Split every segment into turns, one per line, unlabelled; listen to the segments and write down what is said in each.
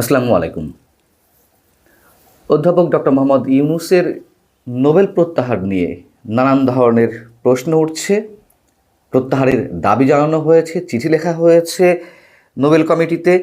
আসসালামু আলাইকুম। অধ্যাপক ডক্টর মোহাম্মদ ইউনুসের নোবেল প্রত্যাহার নিয়ে নানান ধরনের প্রশ্ন উঠছে, প্রত্যাহারের দাবি জানানো হয়েছে, চিঠি লেখা হয়েছে নোবেল কমিটিতে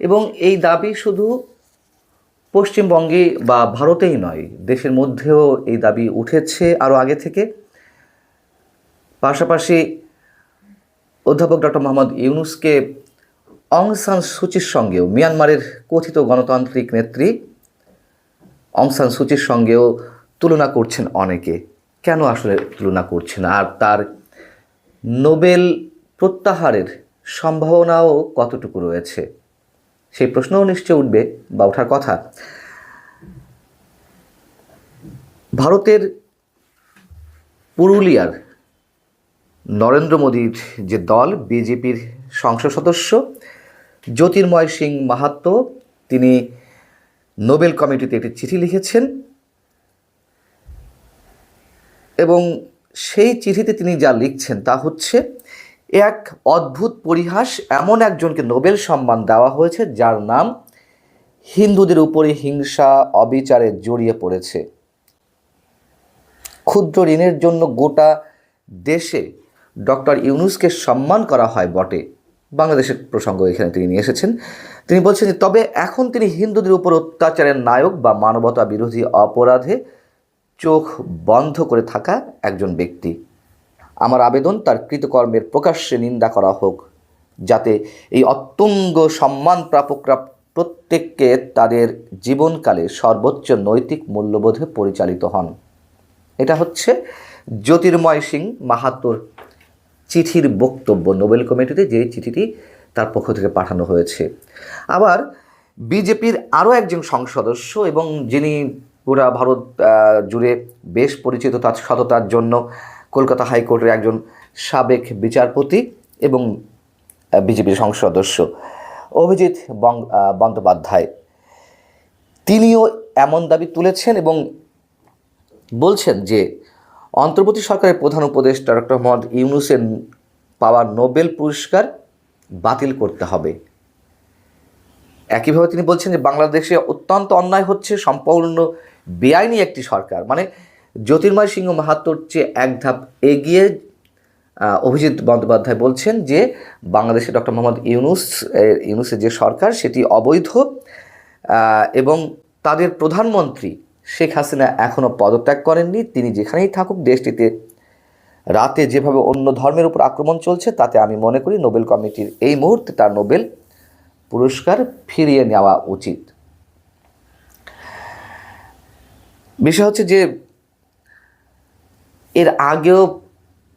এবং এই দাবি শুধু পশ্চিমবঙ্গে বা ভারতেই নয়, দেশের মধ্যেও এই দাবি উঠেছে আরও আগে থেকে। পাশাপাশি অধ্যাপক ডক্টর মোহাম্মদ ইউনুসকে অং সান সুচির সঙ্গেও মিয়ানমারের কথিত গণতান্ত্রিক নেত্রী অং সান সুচির সঙ্গেও তুলনা করছেন অনেকে। কেন আসলে তুলনা করছেন? আর তার নোবেল প্রত্যাহারের সম্ভাবনাও কতটুকু রয়েছে? সেই প্রশ্নও নিশ্চয় উঠবে বা ওঠার কথা। ভারতের পুরুলিয়ার নরেন্দ্র মোদীর যে দল, বিজেপির সংসদ সদস্য জ্যোতির্ময় সিং মাহাত্ম, তিনি নোবেল কমিটিতে একটি চিঠি লিখেছেন। এবং সেই চিঠিতে তিনি যা লিখছেন তা হচ্ছে, এক অদ্ভুত পরিহাস এমন একজনকে নোবেল সম্মান দেওয়া হয়েছে যার নাম হিন্দুদের উপরে হিংসা, অবিচারে জড়িয়ে পড়েছে। ক্ষুদ্র ঋণের জন্য গোটা দেশে ডক্টর ইউনুসকে সম্মান করা হয় বটে। বাংলাদেশের প্রসঙ্গ এখানে তিনি নিয়ে এসেছেন। তিনি বলছেন যে, তবে এখন তিনি হিন্দুদের উপর অত্যাচারের নায়ক বা মানবতা বিরোধী অপরাধে চোখ বন্ধ করে থাকা একজন ব্যক্তি। আমার আবেদন তার কৃতকর্মের প্রকাশ্যে নিন্দা করা হোক, যাতে এই অত্যঙ্গ সম্মান প্রাপকরা প্রত্যেককে তাদের জীবনকালে সর্বোচ্চ নৈতিক মূল্যবোধে পরিচালিত হন। এটা হচ্ছে জ্যোতির্ময় সিং মাহাত্তর চিঠির বক্তব্য, নোবেল কমিটিতে যে চিঠিটি তার পক্ষ থেকে পাঠানো হয়েছে। আবার বিজেপির আরও একজন সংসদ সদস্য এবং যিনি পুরা ভারত জুড়ে বেশ পরিচিত তার সততার জন্য কলকাতা হাইকোর্টের একজন সাবেক বিচারপতি এবং বিজেপির সংসদ সদস্য অভিজিৎ বন্দ্যোপাধ্যায়। তিনিও এমন দাবি তুলেছেন এবং বলছেন যে অন্তর্বর্তী সরকারের প্রধান উপদেষ্টা ডক্টর মোহাম্মদ ইউনুসের পাওয়া নোবেল পুরস্কার বাতিল করতে হবে। একইভাবে তিনি বলছেন যে বাংলাদেশে অত্যন্ত অন্যায় হচ্ছে, সম্পূর্ণ বেআইনি একটি সরকার। মানে জ্যোতির্ময় সিংহ মাহাত্মর চেয়ে এক ধাপ এগিয়ে অভিজিৎ বন্দ্যোপাধ্যায় বলছেন যে বাংলাদেশে ডক্টর মোহাম্মদ ইউনুস ইউনুসের যে সরকার সেটি অবৈধ এবং তাদের প্রধানমন্ত্রী শেখ হাসিনা এখনও পদত্যাগ করেননি। তিনি যেখানেই থাকুক দেশটিতে রাতে যেভাবে অন্য ধর্মের উপর আক্রমণ চলছে, তাতে আমি মনে করি নোবেল কমিটির এই মুহূর্তে তার নোবেল পুরস্কার ফিরিয়ে নেওয়া উচিত। বিষয় হচ্ছে যে, এর আগেও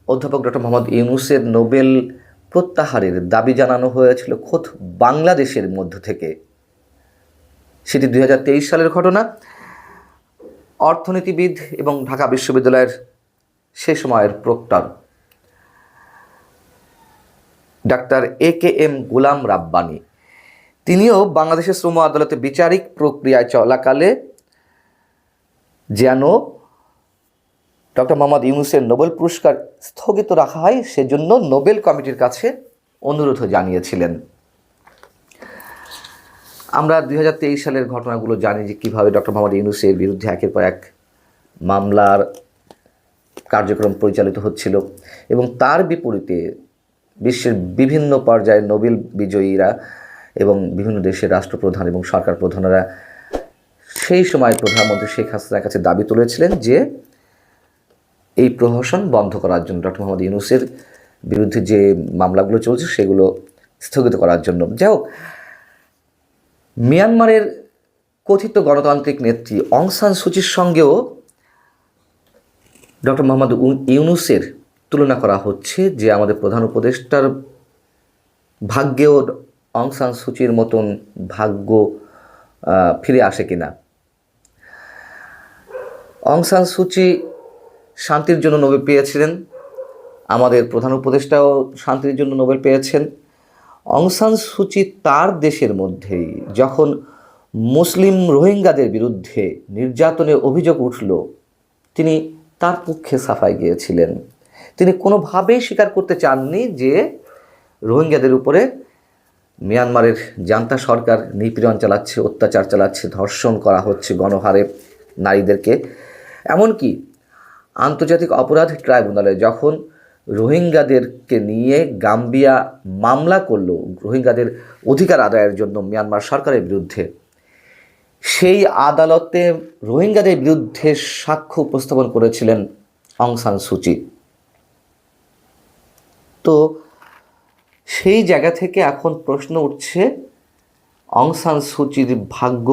অধ্যাপক ডক্টর মোহাম্মদ ইউনুসের নোবেল প্রত্যাহারের দাবি জানানো হয়েছিল খোদ বাংলাদেশের মধ্য থেকে। সেটি দুই হাজার তেইশ সালের ঘটনা। অর্থনীতিবিদ এবং ঢাকা বিশ্ববিদ্যালয়ের সে সময়ের proctor. Doctor A K M Gulam Rabbani. তিনিও বাংলাদেশের শ্রম আদালতে বিচারিক প্রক্রিয়ায় চলাকালে যেন ডক্টর মোহাম্মদ ইউনুসের নোবেল পুরস্কার স্থগিত রাখা হয়, সেজন্য নোবেল কমিটির কাছে অনুরোধ জানিয়েছিলেন। আমরা দু হাজার তেইশ সালের ঘটনাগুলো জানি যে কীভাবে ডক্টর মোহাম্মদ ইউনুসের বিরুদ্ধে একের পর এক মামলার কার্যক্রম পরিচালিত হচ্ছিল এবং তার বিপরীতে বিশ্বের বিভিন্ন পর্যায়ে নোবেল বিজয়ীরা এবং বিভিন্ন দেশের রাষ্ট্রপ্রধান এবং সরকার প্রধানেরা সেই সময় প্রধানমন্ত্রী শেখ হাসিনার কাছে দাবি তুলেছিলেন যে এই প্রহসন বন্ধ করার জন্য ডক্টর মোহাম্মদ ইউনুসের বিরুদ্ধে যে মামলাগুলো চলছে সেগুলো স্থগিত করার জন্য। যাই হোক মিয়ানমারের কথিত গণতান্ত্রিক নেত্রী অং সান সুচির সঙ্গেও ডক্টর মোহাম্মদ ইউনুসের তুলনা করা হচ্ছে যে আমাদের প্রধান উপদেষ্টার ভাগ্যেও অং সান সুচির মতন ভাগ্য ফিরে আসে কিনা। অং সান সুচি শান্তির জন্য নোবেল পেয়েছিলেন। আমাদের প্রধান উপদেষ্টাও শান্তির জন্য নোবেল পেয়েছেন। অং সান সুচি তার দেশের মধ্যেই যখন মুসলিম রোহিঙ্গাদের বিরুদ্ধে নির্যাতনের অভিযোগ উঠল, তিনি তার পক্ষে সাফাই গিয়েছিলেন। তিনি কোনোভাবেই স্বীকার করতে চাননি যে রোহিঙ্গাদের উপরে মিয়ানমারের জান্তা সরকার নিপীড়ন চালাচ্ছে, অত্যাচার চালাচ্ছে, ধর্ষণ করা হচ্ছে গণহারে নারীদেরকে। এমনকি আন্তর্জাতিক অপরাধ ট্রাইব্যুনালে যখন রোহিঙ্গাদেরকে নিয়ে গাম্বিয়া মামলা করল, রোহিঙ্গাদের অধিকার আদায়ের জন্য মিয়ানমার সরকারের বিরুদ্ধে। সেই আদালতে রোহিঙ্গাদের বিরুদ্ধে সাক্ষ্য উপস্থাপন করেছিলেন অং সান সুচি তো সেই জায়গা থেকে এখন প্রশ্ন উঠছে, অং সান সুচির ভাগ্য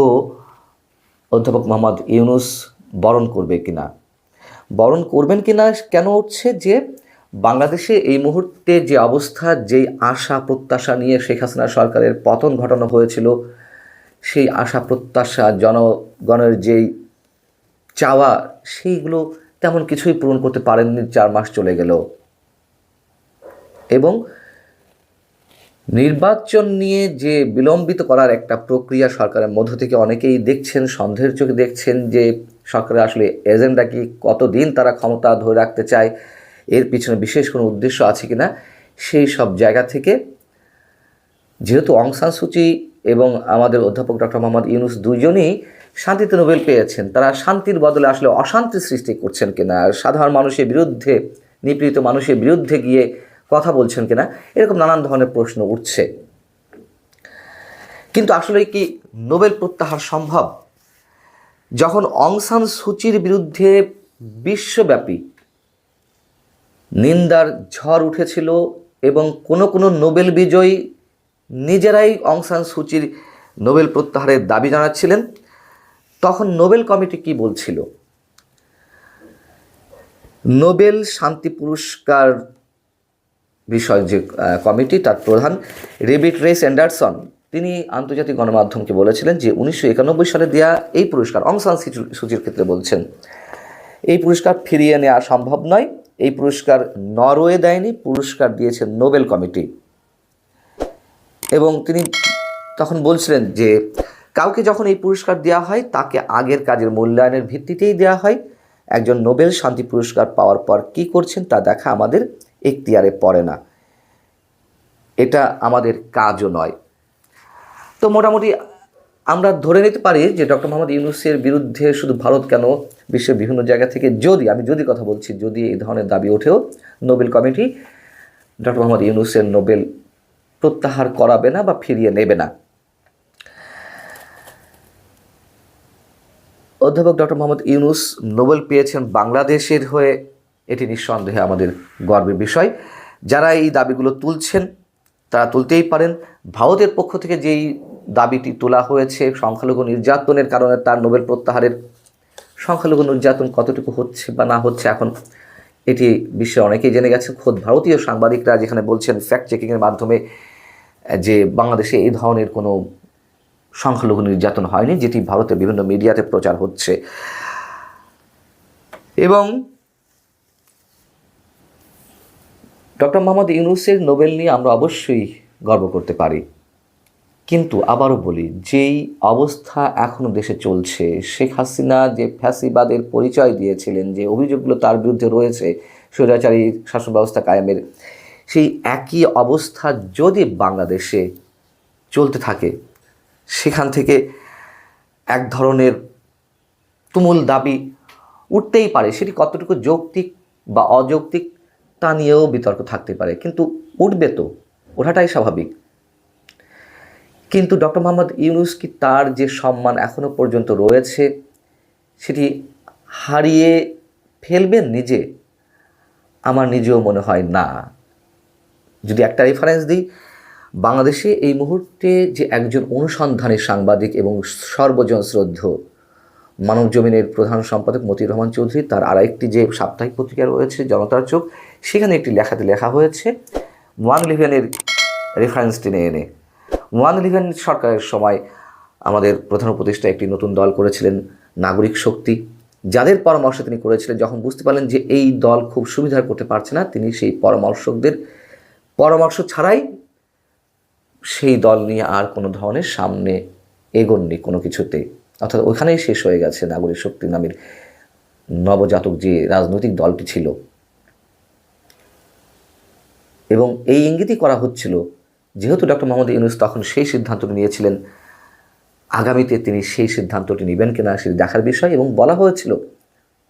অধ্যাপক মোহাম্মদ ইউনুস বরণ করবে কিনা? বরণ করবেন কিনা কেন উঠছে যে বাংলাদেশে এই মুহূর্তে যে অবস্থা, যেই আশা প্রত্যাশা নিয়ে শেখ হাসিনা সরকারের পতন ঘটানো হয়েছিল, সেই আশা প্রত্যাশা, জনগণের যেই চাওয়া, সেইগুলো তেমন কিছুই পূরণ করতে পারেননি, চার মাস চলে গেল। এবং নির্বাচন নিয়ে যে বিলম্বিত করার একটা প্রক্রিয়া সরকারের মধ্য থেকে অনেকেই দেখছেন, সন্দেহের চোখে দেখছেন যে সরকারের আসলে এজেন্ডা কি, কতদিন তারা ক্ষমতা ধরে রাখতে চায় এর পিছনে বিশেষ কোনো উদ্দেশ্য আছে কিনা, সেই সব জায়গা থেকে যেহেতু অং সান সুচি এবং আমাদের অধ্যাপক ডক্টর মোহাম্মদ ইউনুস দুইজনই শান্তিতে নোবেল পেয়েছেন, তারা শান্তির বদলে আসলে অশান্তি সৃষ্টি করছেন কিনা সাধারণ মানুষের বিরুদ্ধে, নিপীড়িত মানুষের বিরুদ্ধে গিয়ে কথা বলছেন কিনা, এরকম নানান ধরনের প্রশ্ন উঠছে। কিন্তু আসলে কি নোবেল প্রত্যাহার সম্ভব? যখন অং সান সুচির বিরুদ্ধে বিশ্বব্যাপী নিন্দার ঝড় উঠেছিল এবং কোনো কোনো নোবেল বিজয়ী নিজেরাই অং সান সুচির নোবেল প্রত্যাহারের দাবি জানাচ্ছিলেন। তখন নোবেল কমিটি কি বলছিল? নোবেল শান্তি পুরস্কার বিষয় যে কমিটি, তার প্রধান রেবিট রেস অ্যান্ডারসন, তিনি আন্তর্জাতিক গণমাধ্যমকে বলেছিলেন যে উনিশশো একানব্বই সালে দেওয়া এই পুরস্কার, অং সান সুচির ক্ষেত্রে বলছেন, এই পুরস্কার ফিরিয়ে নেওয়া সম্ভব নয়। এই পুরস্কার নরওয়ে দেয়নি, পুরস্কার দিয়েছে নোবেল কমিটি। এবং তিনি তখন বলছিলেন যে, কাউকে যখন এই পুরস্কার দেওয়া হয়, তাকে আগের কাজের মূল্যায়নের ভিত্তিতেই দেওয়া হয়। একজন নোবেল শান্তি পুরস্কার পাওয়ার পর কি করছেন তা দেখা আমাদের এখতিয়ারে পড়ে না। এটা আমাদের কাজও নয়। তো মোটামুটি আমরা ধরে নিতে পারি যে ডক্টর মোহাম্মদ ইউনুসের বিরুদ্ধে শুধু ভারত কেন, বিশ্বের বিভিন্ন জায়গা থেকে যদি, আমি যদি কথা বলছি, যদি এই ধরনের দাবি ওঠেও নোবেল কমিটি ডক্টর মোহাম্মদ ইউনুসের নোবেল প্রত্যাহার করাবে না বা ফিরিয়ে নেবে না। অধ্যাপক ডক্টর মোহাম্মদ ইউনুস নোবেল পেয়েছেন বাংলাদেশের হয়ে, এটি নিঃসন্দেহে আমাদের গর্বের বিষয়। যারা এই দাবিগুলো তুলছেন, তারা তুলতেই পারেন। ভারতের পক্ষ থেকে যেই দাবিটি তোলা হয়েছে। সংখ্যালঘু নির্যাতনের কারণে তার নোবেল প্রত্যাহারের সংখ্যালঘু নির্যাতন কতটুকু হচ্ছে বা না হচ্ছে এখন এটি বিশ্বে অনেকেই জেনে গেছে। খোদ ভারতীয় সাংবাদিকরা যেখানে বলছেন ফ্যাক্ট চেকিংয়ের মাধ্যমে যে বাংলাদেশে এই ধরনের কোনো সংখ্যালঘু নির্যাতন হয়নি, যেটি ভারতের বিভিন্ন মিডিয়াতে প্রচার হচ্ছে। এবং ডক্টর মোহাম্মদ ইউনুসের নোবেল নিয়ে আমরা অবশ্যই গর্ব করতে পারি। কিন্তু আবারও বলি, যেই অবস্থা এখনও দেশে চলছে, শেখ হাসিনা যে ফ্যাসিবাদের পরিচয় দিয়েছিলেন, যে অভিযোগগুলো তার বিরুদ্ধে রয়েছে, স্বৈরাচারী শাসন ব্যবস্থা কায়েমের, সেই একই অবস্থা যদি বাংলাদেশে চলতে থাকে, সেখান থেকে এক ধরনের তুমুল দাবি উঠতেই পারে। সেটি কতটুকু যৌক্তিক বা অযৌক্তিক তা নিয়েও বিতর্ক থাকতে পারে। কিন্তু উঠবে তো, ওঠাটাই স্বাভাবিক। কিন্তু ডক্টর মোহাম্মদ ইউনুস কি তার যে সম্মান এখনও পর্যন্ত রয়েছে, সেটি হারিয়ে ফেলবেন নিজে? আমার নিজেও মনে হয় না। যদি একটা রেফারেন্স দিই, বাংলাদেশে এই মুহূর্তে যে একজন অনুসন্ধানী সাংবাদিক এবং সর্বজন শ্রদ্ধ মানব জমিনের প্রধান সম্পাদক মতিউর রহমান চৌধুরী, তার আরেকটি যে সাপ্তাহিক পত্রিকা রয়েছে, জনতার চোখ, সেখানে একটি লেখাতে লেখা হয়েছে, ওয়ান লিভেনের রেফারেন্স টেনে এনে। ওয়ান ইলেভেন সরকারের সময় আমাদের প্রধান উপদেষ্টা একটি নতুন দল করেছিলেন, নাগরিক শক্তি। যাদের পরামর্শ তিনি করেছিলেন, যখন বুঝতে পারলেন যে এই দল খুব সুবিধা করতে পারছে না, তিনি সেই পরামর্শকদের পরামর্শ ছাড়াই সেই দল নিয়ে আর কোনো ধরনের সামনে এগোননি কোনো কিছুতে। অর্থাৎ ওখানেই শেষ হয়ে গেছে নাগরিক শক্তি নামের নবজাতক যে রাজনৈতিক দলটি ছিল। এবং এই ইঙ্গিতই করা হচ্ছিল যেহেতু ডক্টর মোহাম্মদ ইউনুস তখন সেই সিদ্ধান্তটি নিয়েছিলেন, আগামীতে তিনি সেই সিদ্ধান্তটি নেবেন কিনা সেটি দেখার বিষয় এবং বলা হয়েছিল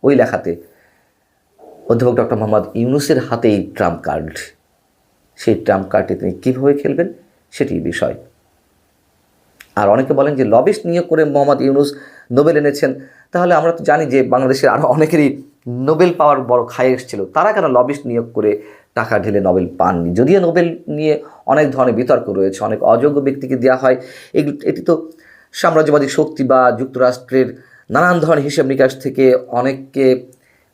ওই লেখাতে, অধ্যাপক ডক্টর মোহাম্মদ ইউনুসের হাতেই ট্রাম্প কার্ড। সেই ট্রাম্প কার্ডটি তিনি কীভাবে খেলবেন সেটি বিষয়। আর অনেকে বলেন যে লবিস্ট নিয়োগ করে মোহাম্মদ ইউনুস নোবেল এনেছেন, তাহলে আমরা তো জানি যে বাংলাদেশের আরও অনেকেরই নোবেল পাওয়ার বড় খায় এসেছিল তারা কেন লবিস্ট নিয়োগ করে টাকা ঢেলে নোবেল পাননি। যদিও নোবেল নিয়ে অনেক ধরনের বিতর্ক রয়েছে, অনেক অযোগ্য ব্যক্তিকে দেওয়া হয়। এগুলো এটি তো সাম্রাজ্যবাদী শক্তি বা যুক্তরাষ্ট্রের নানান ধরনের হিসেব নিকাশ থেকে অনেককে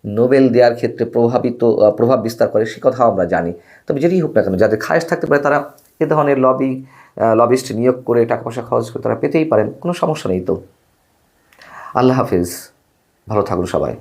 নোবেল দেওয়ার ক্ষেত্রে প্রভাবিত প্রভাব বিস্তার করে, সে কথাও আমরা জানি। তবে যেটি হোক না কেন, যাদের খায়েশ থাকতে পারে, তারা এ ধরনের লবি লবিস্ট নিয়োগ করে টাকা পয়সা খরচ করে তারা পেতেই পারেন, কোনো সমস্যা নেই তো। আল্লাহ হাফিজ। ভালো থাকুন সবাই।